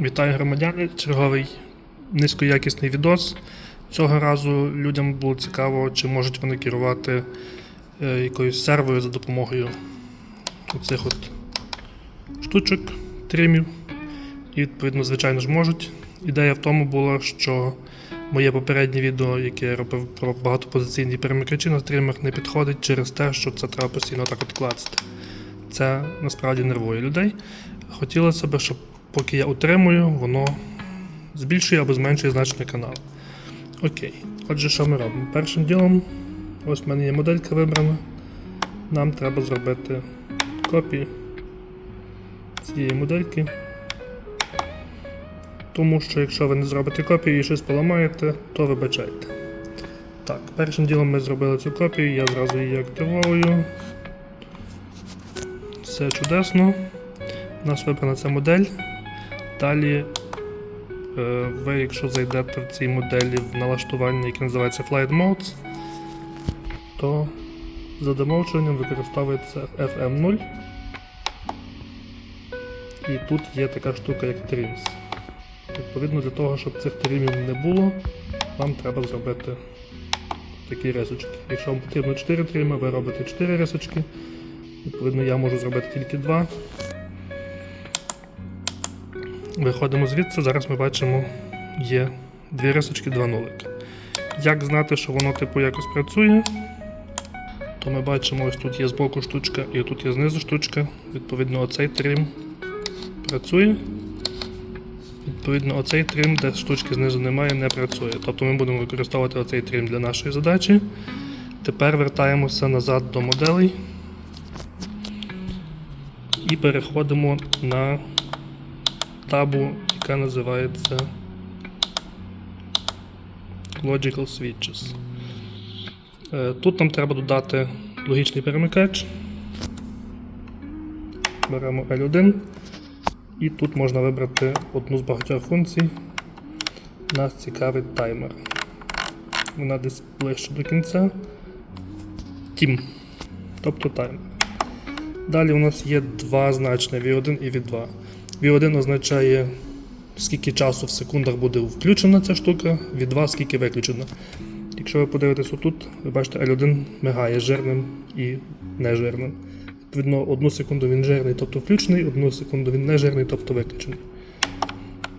Вітаю громадяни, черговий низькоякісний відос. Цього разу людям було цікаво, чи можуть вони керувати е, якоюсь сервою за допомогою оцих от штучок, тримів. І відповідно, звичайно ж, можуть. Ідея в тому була, що моє попереднє відео, яке я робив про багатопозиційні перемикачі на стримах, не підходить через те, що це треба постійно так от клацати. Це насправді нервує людей. Хотілося б, щоб поки я утримую, воно збільшує або зменшує значення каналу. Окей. Отже, що ми робимо? Першим ділом, ось в мене є моделька вибрана. Нам треба зробити копію цієї модельки. Тому що якщо ви не зробите копію і щось поламаєте, то вибачайте. Так, першим ділом ми зробили цю копію, я зразу її активовую. Все чудесно. У нас вибрана ця модель. Далі, е, ви, якщо зайдете в цій моделі в налаштування, яке називається Flight Modes, то за замовчуванням використовується FM0. І тут є така штука, як Trims. Відповідно, для того, щоб цих тримів не було, вам треба зробити такі рисочки. Якщо вам потрібно 4 трими, ви робите 4 рисочки. Відповідно, я можу зробити тільки 2. Виходимо звідси, зараз ми бачимо, є дві рисочки, два нулики. Як знати, що воно типу якось працює, то ми бачимо, ось тут є збоку штучка і тут є знизу штучка. Відповідно, оцей трим працює. Відповідно, оцей трим, де штучки знизу немає, не працює. Тобто ми будемо використовувати оцей трим для нашої задачі. Тепер вертаємося назад до моделей і переходимо на табу, яка називається Logical Switches. Е, Тут нам треба додати логічний перемикач. Беремо L1. І тут можна вибрати одну з багатьох функцій. Нас цікавить таймер. Вона десь ближче до кінця. Тім. Тобто таймер. Далі у нас є два значення V1 і V2. V1 означає, скільки часу в секундах буде включена ця штука, V2 скільки виключено. Якщо ви подивитесь отут, ви бачите, L1 мигає жирним і нежирним. Відповідно, одну секунду він жирний, тобто включений, одну секунду він нежирний, тобто виключений.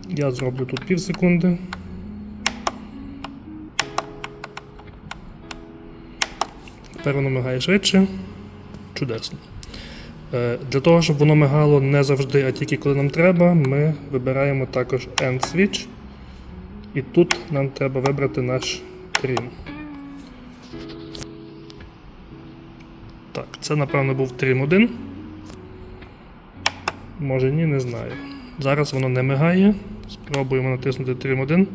Я зроблю тут пів секунди. Тепер воно мигає швидше. Чудесно. Е, Для того, щоб воно мигало не завжди, а тільки коли нам треба, ми вибираємо також End Switch. І тут нам треба вибрати наш трим. Так, це напевно був трим 1. Може ні, не знаю. Зараз воно не мигає. Спробуємо натиснути трим 1.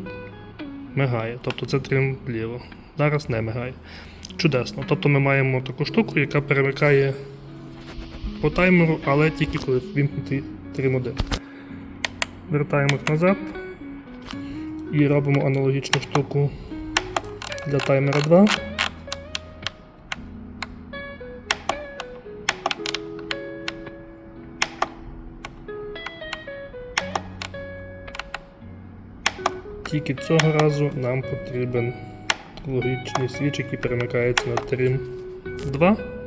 Мигає. Тобто це трим вліво. Зараз не мигає. Чудесно. Тобто ми маємо таку штуку, яка перемикає по таймеру, але тільки коли вімкнутий трим 1. Вертаємось назад і робимо аналогічну штуку для таймера 2. Тільки цього разу нам потрібен логічний свіч, який перемикається на трим 2.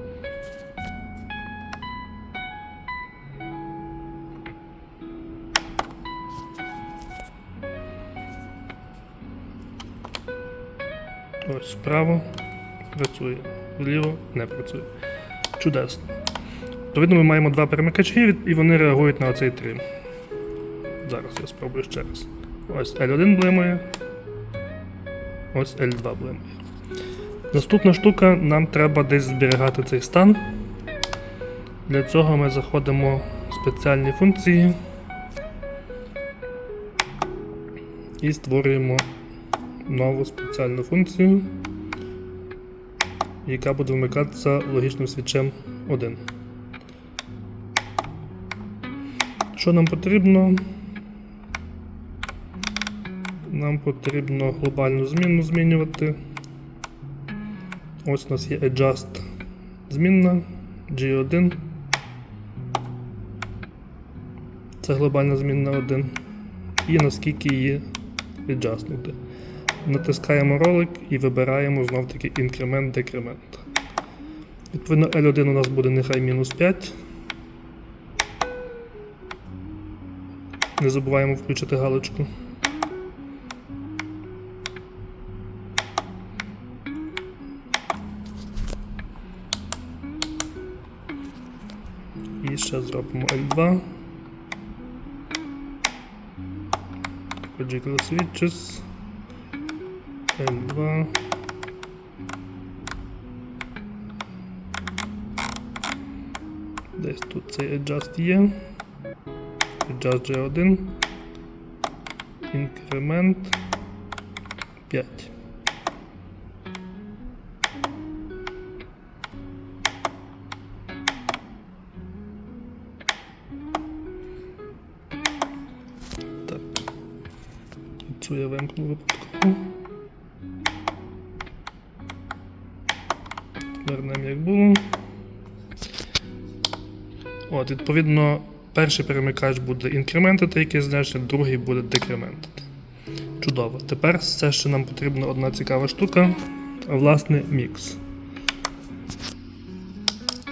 Ось вправо працює, вліво не працює. Чудесно. Відповідно, ми маємо два перемикачі, і вони реагують на оцей трим. Зараз я спробую ще раз. Ось L1 блимає. Ось L2 блимає. Наступна штука, нам треба десь зберігати цей стан. Для цього ми заходимо в спеціальні функції і створюємо нову спеціальну функцію, яка буде вмикатися логічним свічем 1. Що нам потрібно? Нам потрібно глобальну змінну змінювати. Ось у нас є adjust змінна G1. Це глобальна змінна 1. і наскільки її віджаснути. Натискаємо ролик і вибираємо знов таки інкремент, декремент. Відповідно, L1 у нас буде нехай мінус 5. Не забуваємо включити галочку. І ще зробимо L2. Logical switches. L2. Десь тут цей adjust є. Adjust G1. Інкремент 5. Так. Цю я вимкну випадково. От, відповідно, перший перемикач буде інкрементити якесь значення, другий буде декрементити. Чудово. Тепер все, що нам потрібна одна цікава штука, а власне мікс.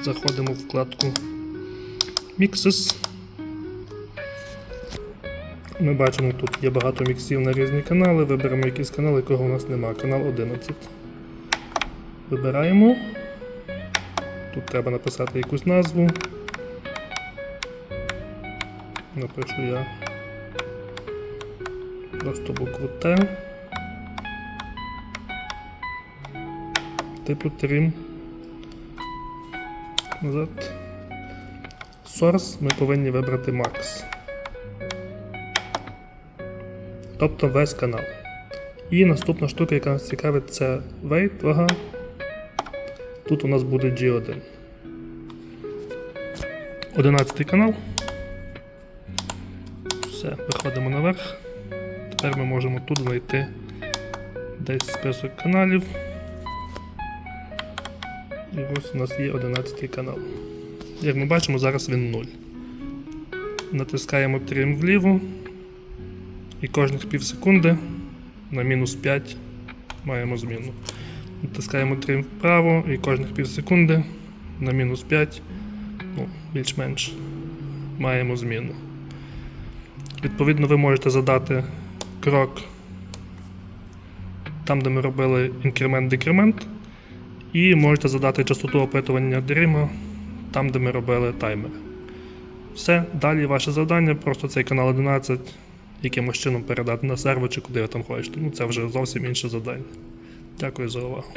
Заходимо в вкладку Mixes. Ми бачимо, тут є багато міксів на різні канали. Виберемо якийсь канал, якого у нас немає. Канал 11. Вибираємо. Тут треба написати якусь назву. Напишу я просто букву Т. Типу Trim. Назад. Source ми повинні вибрати Max. Тобто весь канал. І наступна штука, яка нас цікавить, це weight, вага. Тут у нас буде G1. 11 канал. Все, виходимо наверх. Тепер ми можемо тут знайти десь список каналів. І ось у нас є 11 канал. Як ми бачимо, зараз він 0. Натискаємо Trim вліво. І кожних пів секунди на мінус 5 маємо зміну. Натискаємо Trim вправо і кожних пів секунди на мінус 5, ну, більш-менш маємо зміну. Відповідно, ви можете задати крок там, де ми робили інкремент-декремент, і можете задати частоту опитування дрима там, де ми робили таймер. Все, далі ваше завдання, просто цей канал 11 якимось чином передати на сервер чи куди ви там хочете. Ну, це вже зовсім інше завдання. Дякую за увагу.